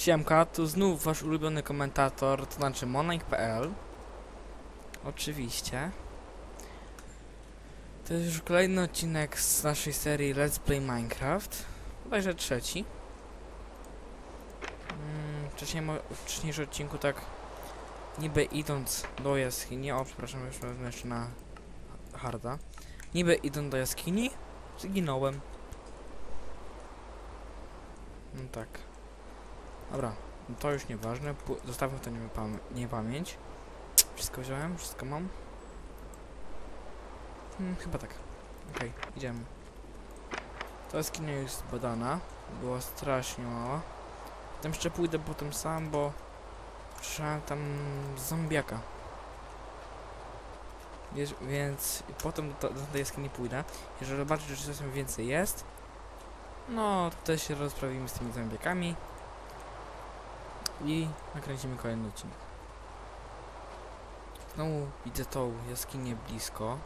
Siemka, tu znów wasz ulubiony komentator, to znaczy monik.pl Oczywiście. To jest już kolejny odcinek z naszej serii Let's Play Minecraft. Bodajże trzeci. Mm, wcześniej, w wcześniejszym odcinku tak niby idąc do jaskini, o przepraszam, już wezmę jeszcze na harda. Niby idąc do jaskini, zginąłem. No tak. Dobra, no to już nieważne. Zostawmy to nie, pam nie pamięć. Wszystko wziąłem, wszystko mam. Hmm, chyba tak. Okej, idziemy. To jaskinia jest badana. Była strasznie mała. Tam jeszcze pójdę potem sam, bo słyszałem tam zombiaka. Wiesz, więc potem do, do tej jaskini pójdę. Jeżeli zobaczę, że czasem więcej jest, no to też się rozprawimy z tymi zombiakami i nakręcimy kolejny odcinek. Znowu widzę tą jaskinię blisko.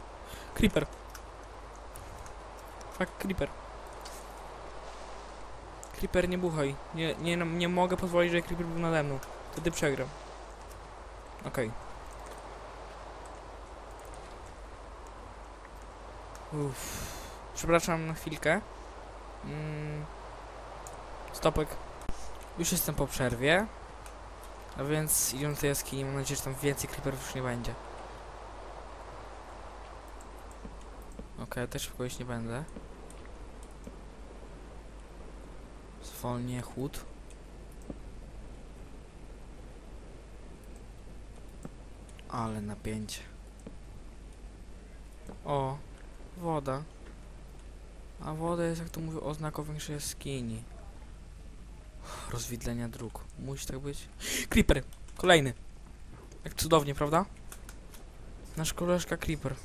Creeper! Fuck, creeper. Creeper, nie buchaj. Nie, nie, nie mogę pozwolić, żeby creeper był nade mną. Wtedy przegram. Okej. Uff. Przepraszam na chwilkę. Mm. Stopek. Już jestem po przerwie. A więc idziemy do tej jaskini. Mam nadzieję, że tam więcej creeperów już nie będzie. Okej, ja też kogoś nie będę. Zwolnię chłód. Ale napięcie. O, woda. A woda jest, jak to mówię, oznaką większej jaskini. Rozwidlenia dróg. Musi tak być. Creeper! Kolejny! Jak cudownie, prawda? Nasz koleżka Creeper.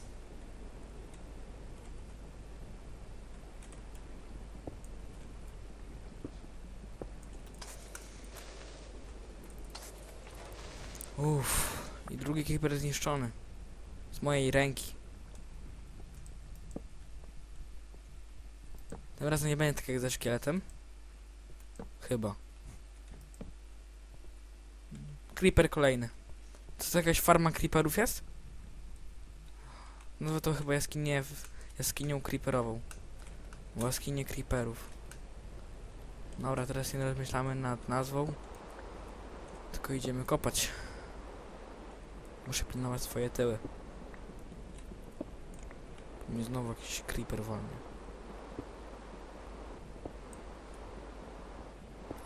Uff. I drugi Creeper zniszczony. Z mojej ręki. Tym razem nie będzie tak jak ze szkieletem. Chyba. Creeper kolejny. Co to jakaś farma creeperów jest? No to chyba jaskinię, jaskinią creeperową. Jaskinię creeperów. Dobra, teraz nie rozmyślamy nad nazwą. Tylko idziemy kopać. Muszę pilnować swoje tyły. Mi znowu jakiś creeper wolny.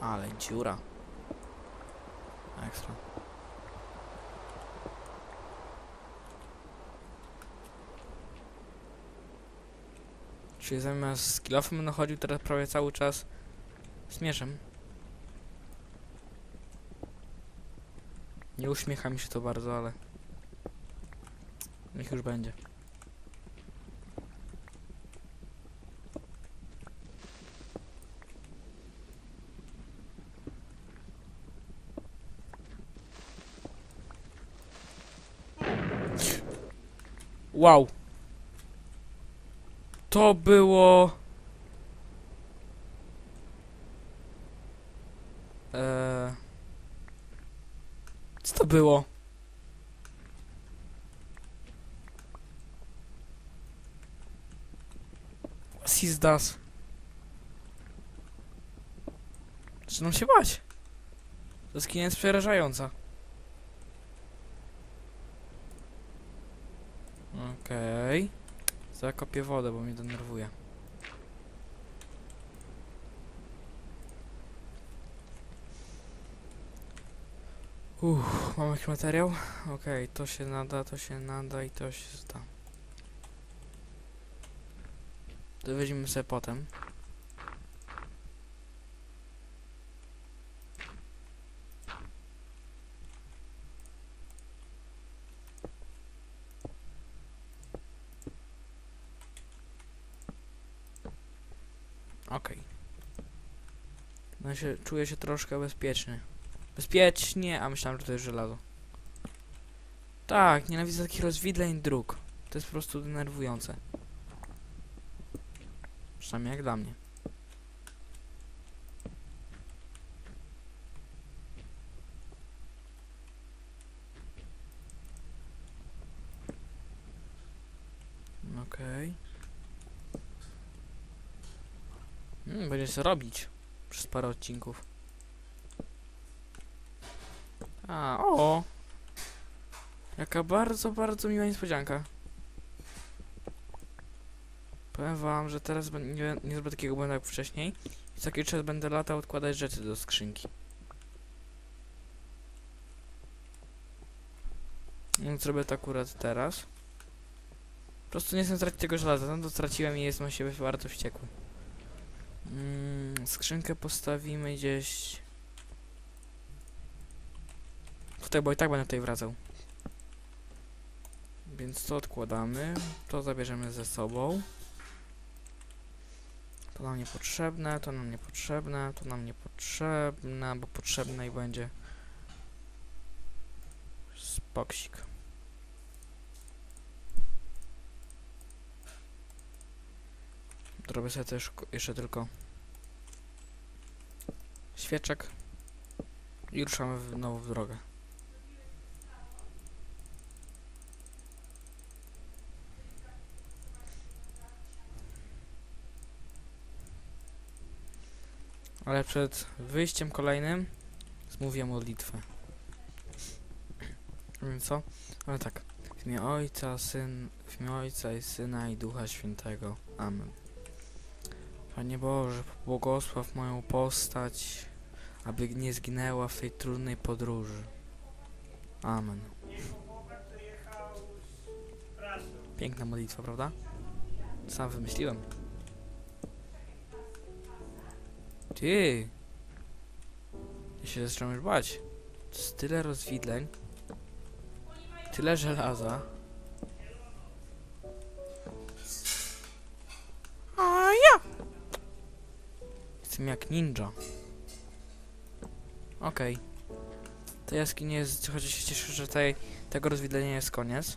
Ale dziura. Ekstra. Czyli zamiast z kilofem będę chodził teraz prawie cały czas z. Nie uśmiecha mi się to bardzo, ale niech już będzie. Wow. To było... Eee... Co to było? What is das? Zaczynam się bać. To jest przerażająca. Okej. Zakopię wodę, bo mnie denerwuje. Uff, mam jakiś materiał? Okej, to się nada, to się nada i to się zda. To weźmiemy sobie potem. Okej. No się, czuję się troszkę bezpieczny. Bezpiecznie, a myślałem, że to jest żelazo. Tak, nienawidzę takich rozwidleń dróg. To jest po prostu denerwujące. Przynajmniej jak dla mnie. Mm, będzie co robić przez parę odcinków. A, o! Jaka bardzo, bardzo miła niespodzianka. Powiem wam, że teraz nie, nie zrobię takiego błędu jak wcześniej. I co czas będę latał odkładać rzeczy do skrzynki. Więc zrobię to akurat teraz. Po prostu nie chcę stracić tego żelaza, no to straciłem i jestem na siebie bardzo wściekły. Mm, skrzynkę postawimy gdzieś... Tutaj, bo i tak będę tutaj wracał. Więc to odkładamy, to zabierzemy ze sobą. To nam niepotrzebne, to nam niepotrzebne, to nam niepotrzebne, bo potrzebne i będzie spoksik. Zrobię sobie też jeszcze tylko świeczek i ruszamy w nową drogę. Ale przed wyjściem kolejnym zmówię modlitwę. Więc co? Ale tak. W imię Ojca, Syn, w imię Ojca i Syna i Ducha Świętego. Amen. Panie Boże, błogosław moją postać, aby nie zginęła w tej trudnej podróży. Amen. Piękna modlitwa, prawda? Sam wymyśliłem. Ty! Ja się zacząłem już bać. Jest tyle rozwidleń. Tyle żelaza. Jestem jak ninja. Okej. To jaskinie jest, chociaż się cieszę, że tej, tego rozwidlenia jest koniec.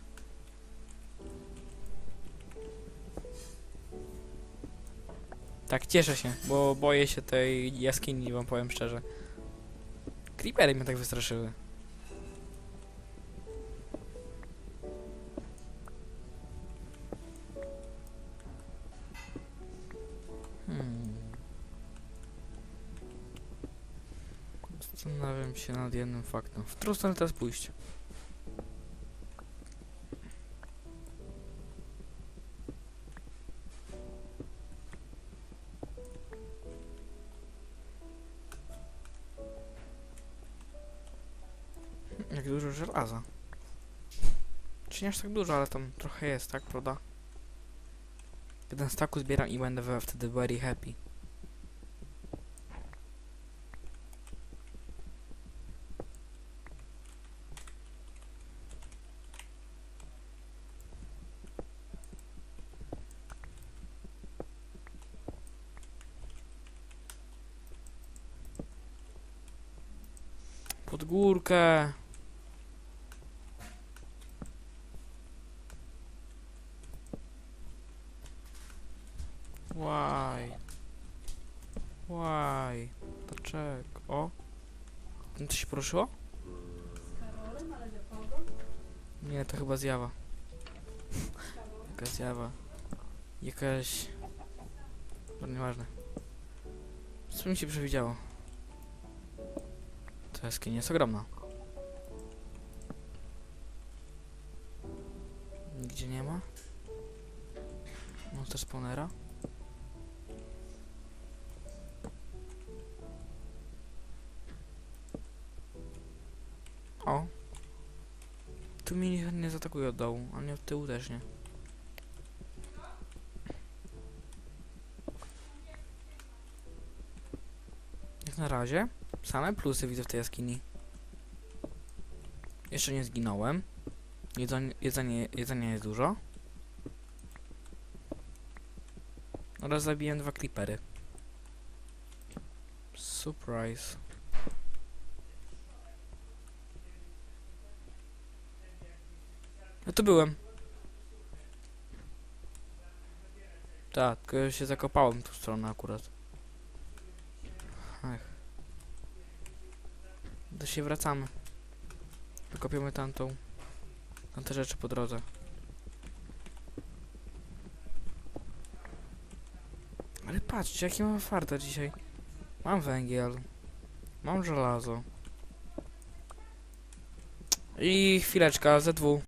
Tak, cieszę się, bo boję się tej jaskini, wam powiem szczerze. Creepery mnie tak wystraszyły. Zastanawiam się nad jednym faktem. W którą teraz pójść? Jak dużo żelaza. Czy nie aż tak dużo, ale tam trochę jest, tak, prawda? Jeden staku zbieram i będę wtedy very happy. Pod górkę. Why? Why? Dlaczego? O? No to się poruszyło? Nie, to chyba zjawa. Jaka zjawa? Jakaś... No nieważne. Co mi się przewidziało? Ta jaskinia jest ogromna. Nigdzie nie ma? Monster spawnera? O! Tu mnie nie, zaatakuje od dołu, a nie od tyłu też nie. Na razie, same plusy widzę w tej jaskini. Jeszcze nie zginąłem. Jedzenie, jedzenie, jedzenia jest dużo. Oraz zabiłem dwa creepery. Surprise. Ja tu byłem. Tak, się zakopałem w tą stronę akurat. To się wracamy. Wykopiemy tamtą. Tamte rzeczy po drodze. Ale patrzcie, jaki mam farta dzisiaj. Mam węgiel. Mam żelazo. I chwileczka, ZW.